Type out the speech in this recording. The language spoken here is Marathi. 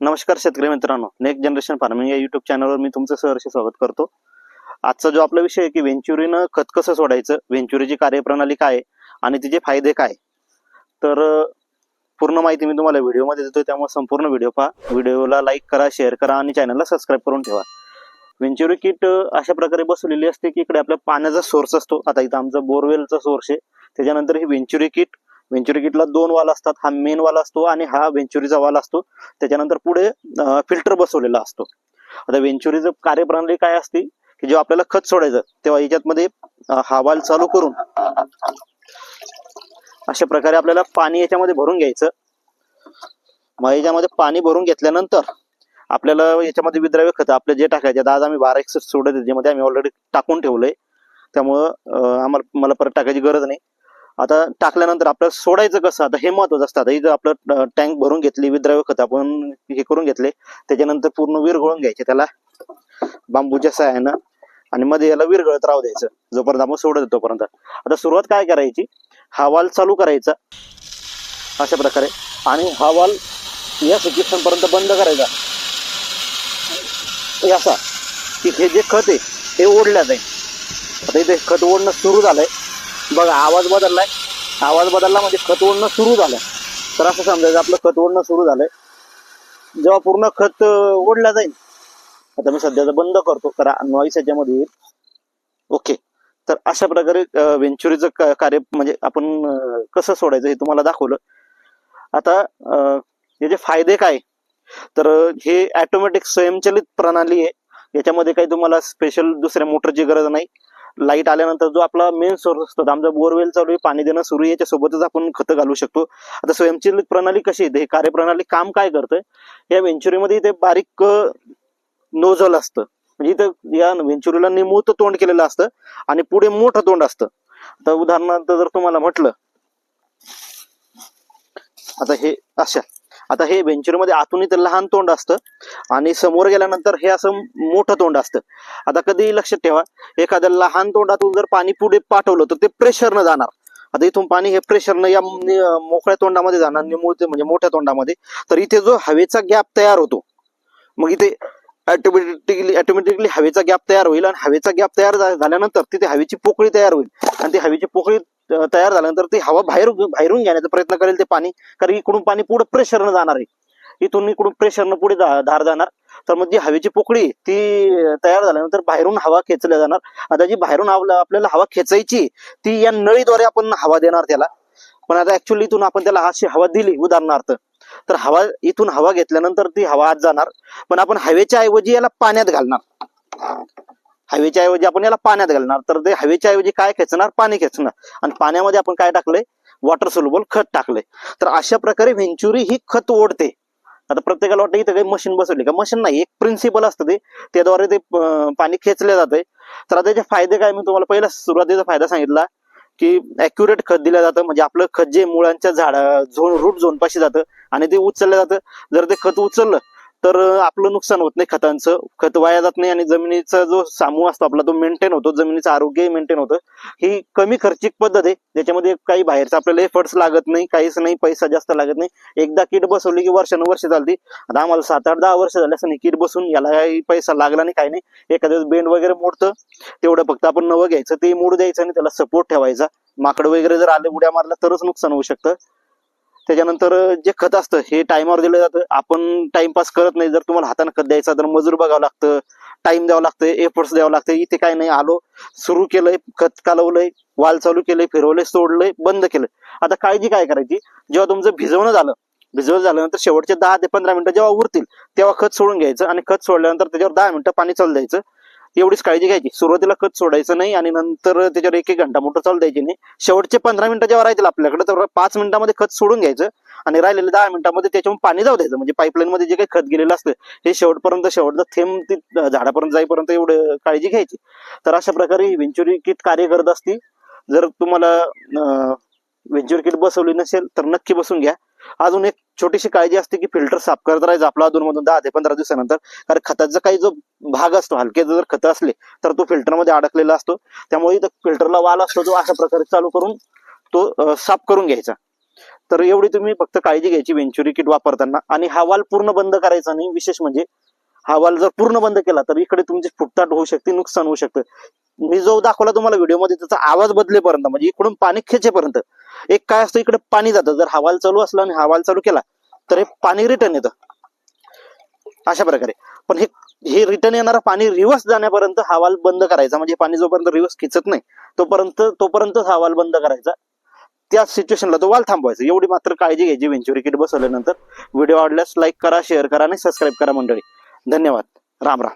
नमस्कार शेतकरी मित्रांनो नेक्स्ट जनरेशन फार्मिंग या युट्यूब चॅनलवर मी तुमचं सहर्ष स्वागत करतो. आजचा जो आपला विषय आहे की व्हेंचुरीनं खत कसं सोडायचं व्हेंचुरीची कार्यप्रणाली काय आहे आणि तिचे फायदे काय तर पूर्ण माहिती मी तुम्हाला व्हिडिओमध्ये देतोय त्यामुळे संपूर्ण व्हिडिओ पहा. व्हिडिओला लाईक करा शेअर करा आणि चॅनलला सबस्क्राईब करून ठेवा. व्हेंचुरी किट अशा प्रकारे बसवलेली असते की इकडे आपल्या पाण्याचा सोर्स असतो. आता इथं आमचा बोरवेलचा सोर्स आहे. त्याच्यानंतर ही व्हेंचुरी किट व्हेंचुरी किटला दोन वाल असतात. हा मेन वाल असतो आणि हा व्हेंचुरीचा वाल असतो. त्याच्यानंतर पुढे फिल्टर बसवलेला असतो. आता वेंचुरीचं कार्यप्रणाली काय असते? की जेव्हा आपल्याला खत सोडायचं तेव्हा याच्यात मध्ये हा वाल चालू करून अशा प्रकारे आपल्याला पाणी याच्यामध्ये भरून घ्यायचं. मग याच्यामध्ये पाणी भरून घेतल्यानंतर आपल्याला याच्यामध्ये विद्राव्य खत आपले जे टाकायचे आज आम्ही बारा एक सोडत त्याच्यामध्ये आम्ही ऑलरेडी टाकून ठेवलंय. त्यामुळं आम्हाला मला परत टाकायची गरज नाही. आता टाकल्यानंतर आपल्याला सोडायचं कसं? आता हे महत्वाचं असतं. आता इथं आपलं टँक भरून घेतली विद्राव्य खत आपण हे करून घेतले त्याच्यानंतर पूर्ण विरघळून घ्यायचे. त्याला बांबूच्या सहाय्यानं आणि मध्ये याला विरघळत राहू द्यायचं. जोपर्यंत आपण सोडत तोपर्यंत. आता सुरुवात काय करायची? हा वाल चालू करायचा. अशा प्रकारे. आणि हा वाल या सिच्युएशन पर्यंत बंद करायचा. असा. की हे जे खत आहे हे ओढल्या जाईल. आता इथे खत ओढणं सुरू झालंय. बघा आवाज बदललाय. आवाज बदलला म्हणजे खत ओढणं सुरू झालं. तर असं समजायचं आपलं खत ओढणं सुरू झालंय. जेव्हा पूर्ण खत ओढला जाईल आता मी सध्याचा बंद करतो करा नॉईस याच्यामध्ये. येईल ओके. तर अशा प्रकारे वेंचुरीचं कार्य म्हणजे आपण कसं सोडायचं हे तुम्हाला दाखवलं. आता याचे फायदे काय? तर हे ॲटोमॅटिक स्वयंचलित प्रणाली आहे. याच्यामध्ये काही तुम्हाला स्पेशल दुसऱ्या मोटरची गरज नाही. लाइट आल्यानंतर जो आपला मेन सोर्स असतो आमचा बोरवेल चालू आहे पाणी देणं सुरू आहे याच्यासोबतच आपण खतं घालू शकतो. आता स्वयंचलित प्रणाली कशी आहे? हे कार्यप्रणाली काम काय करतंय? या वेंचुरीमध्ये इथे बारीक नोझल असतं. म्हणजे इथं या वेंचुरीला निमूत तोंड केलेलं असतं आणि पुढे मोठं तोंड असतं. आता उदाहरणार्थ जर तुम्हाला म्हटलं आता हे अशा आता हे व्हेंचरमध्ये आतून इथं लहान तोंड असतं आणि समोर गेल्यानंतर हे असं मोठं तोंड असतं. आता कधी लक्षात ठेवा एखाद्या लहान तोंडातून जर पाणी पुढे पाठवलं तर ते प्रेशरनं जाणार. आता इथून पाणी हे प्रेशरनं या मोकळ्या तोंडामध्ये जाणार निमुळते म्हणजे मोठ्या तोंडामध्ये. तर इथे जो हवेचा गॅप तयार होतो मग इथे ऑटोमॅटिकली ऑटोमॅटिकली हवेचा गॅप तयार होईल आणि हवेचा गॅप तयार झाल्यानंतर तिथे हवेची पोकळी तयार होईल. आणि ती हवेची पोकळी तयार झाल्यानंतर ती हवा बाहेर बाहेरून घेण्याचा प्रयत्न करेल ते पाणी कारण इकडून पाणी पुढे प्रेशरनं जाणार आहे. इथून इकडून प्रेशरनं पुढे धार जाणार. तर मग जी हवेची पोकळी ती तयार झाल्यानंतर बाहेरून हवा खेचल्या जाणार. आता जी बाहेरून आपल्याला हवा खेचायची ती या नळीद्वारे आपण हवा देणार त्याला. पण आता ऍक्च्युअली इथून आपण त्याला अशी हवा दिली उदाहरणार्थ. तर हवा इथून हवा घेतल्यानंतर ती हवा आत जाणार. पण आपण हवेच्या ऐवजी याला पाण्यात घालणार. हवेच्या ऐवजी आपण याला पाण्यात घालणार. तर ते हवेच्या ऐवजी काय खेचणार? पाणी खेचणार. आणि पाण्यामध्ये आपण काय टाकलंय? वॉटर सोल्युबल खत टाकलंय. तर अशा प्रकारे व्हेंचुरी ही खत ओढते. आता प्रत्येकाला वाटतं इथं काही मशीन बसवली का? मशीन नाही. एक प्रिन्सिपल असतं ते. त्याद्वारे ते पाणी खेचले जाते तर आता त्याचे फायदे काय? मी तुम्हाला पहिला सुरुवातीचा फायदा सांगितला. की अॅक्युरेट खत दिलं जातं. म्हणजे आपलं खत जे मुळांच्या झाड झोन रूट झोनपाशी जातं आणि ते उचललं जातं. जर ते खत उचललं तर आपलं नुकसान होत नाही खतांचं. खत वाया जात नाही आणि जमिनीचा जो सामूह असतो आपला तो मेंटेन होतो. जमिनीचं आरोग्यही मेंटेन होतं. ही कमी खर्चिक पद्धत आहे. ज्याच्यामध्ये काही बाहेरचं आपल्याला एफर्ट्स लागत नाही काहीच नाही पैसा जास्त लागत नाही. एकदा किट बसवली की वर्षानुवर्ष चालती. आता आम्हाला सात आठ दहा वर्ष झाले असं नाही. किट बसून याला काही पैसा लागला नाही काही नाही. एखाद्या बेंड वगैरे मोडतं. तेवढं फक्त आपण नवं घ्यायचं ते मोड द्यायचं आणि त्याला सपोर्ट ठेवायचा. माकड वगैरे जर आले उड्या मारल्या तरच नुकसान होऊ शकतं. त्याच्यानंतर जे खत असतं हे टायमावर दिलं जातं. आपण टाइमपास करत नाही. जर तुम्हाला हाताने खत द्यायचा तर मजूर बघावं लागतं. टाइम द्यावं लागतं एफर्ट्स द्यावं लागतं. इथे काय नाही. आलो सुरू केलंय खत कालवलंय वाल चालू केलंय फिरवलंय सोडलंय बंद केलं आता काळजी काय करायची? जेव्हा तुमचं भिजवणं झालं भिजवणं झाल्यानंतर शेवटचे दहा ते पंधरा मिनिटं जेव्हा उरतील तेव्हा खत सोडून घ्यायचं. आणि खत सोडल्यानंतर त्याच्यावर दहा मिनिटं पाणी चालू द्यायचं. एवढीच काळजी घ्यायची. सुरुवातीला खत सोडायचं नाही आणि नंतर त्याच्यावर एक एक घंटा मोटर चालू द्यायची नाही. शेवटचे पंधरा मिनिटं जेव्हा राहतील आपल्याकडे तर पाच मिनिटांमध्ये खत सोडून घ्यायचं आणि राहिलेले दहा मिनिटांमध्ये त्याच्यावर पाणी जाऊ द्यायचं. म्हणजे पाईपलाईन मध्ये जे काही खत गेलेलं असतं हे शेवटपर्यंत शेवटचा थेंब ती झाडापर्यंत जाईपर्यंत एवढं काळजी घ्यायची. तर अशा प्रकारे वेंचुरी किट कार्य करत असती जर तुम्हाला वेंचुरी किट बसवली नसेल तर नक्की बसून घ्या. अजून एक छोटीशी काळजी असते की फिल्टर साफ करत राहायचं आपला अधूनमधून दहा ते पंधरा दिवसानंतर. कारण खताचा काही जो भाग असतो हलके जर खत असले तर तो फिल्टरमध्ये अडकलेला असतो. त्यामुळे फिल्टरला वाल असतो तो अशा प्रकारे चालू करून तो साफ करून घ्यायचा. तर एवढी तुम्ही फक्त काळजी घ्यायची वेंचुरी किट वापरताना. आणि हा वाल पूर्ण बंद करायचा नाही. विशेष म्हणजे हा वाल जर पूर्ण बंद केला तर इकडे तुमची फुटताट होऊ शकते नुकसान होऊ शकतं. मी जो दाखवला तुम्हाला व्हिडिओमध्ये त्याचा आवाज बदलेपर्यंत म्हणजे इकडून पाणी खेचेपर्यंत एक काय असतं इकडे पाणी जातं. जर हवाल चालू असला आणि हवाल चालू केला तर हे पाणी रिटर्न येतं. अशा प्रकारे. पण हे हे रिटर्न येणारं पाणी रिव्हर्स जाण्यापर्यंत हवाल बंद करायचा. म्हणजे पाणी जोपर्यंत रिव्हर्स खिचत नाही तोपर्यंत तोपर्यंतच हवाल बंद करायचा. त्या सिच्युएशनला तो वाल थांबवायचा. एवढी मात्र काळजी घ्यायची वेंचुरी किट बसवल्यानंतर. व्हिडिओ आवडल्यास लाईक करा शेअर करा आणि सबस्क्राईब करा मंडळी. धन्यवाद. राम राम.